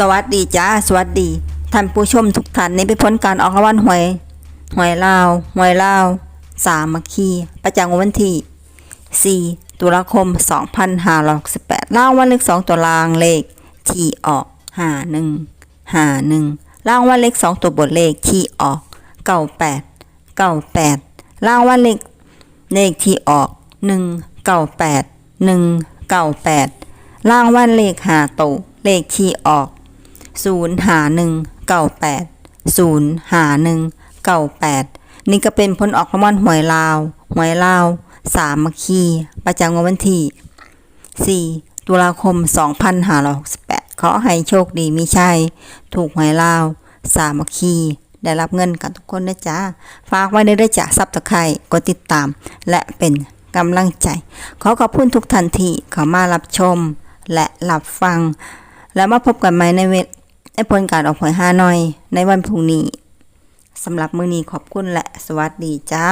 สวัสดีจ้าสวัสดีท่านผู้ชมทุกท่านนี่เป็นการออกรางวัลหวยหวยลาวหวยลาวสามัคคีประจำวันที่ 4 ตุลาคม 2568รางวัลเลข2ตัวรางเลขที่ออก 51 51รางวัลเลข2ตัวบนเลขที่ออก 98 98รางวัลเลขเลขที่ออก 198 198รางวัลเลข5ตัวเลขที่ออก ศูนย์หาหนึ่งเก้าแปดศูนย์หาหนึ่งเก้าแปดนี่ก็เป็นผลออกรางวัลหวยลาว หวยลาวสามัคคี ประจำวันที่ 4 ตุลาคม 2568 ขอให้โชคดีมีชัย ถูกหวยลาว สามัคคี ได้รับเงินกันทุกคนนะจ๊ะ ฝากไว้ในด้จากซับตะไคร่กดติดตาม และเป็นกำลังใจ ขอขอบคุณทุกท่านทีเข้ามารับชม และรับฟัง แล้วมาพบกันใหม่ในเว ในผลการออกหวยห้าน้อย ในวันพรุ่งนี้สำหรับมื้อนี้ขอบคุณและสวัสดีจ้า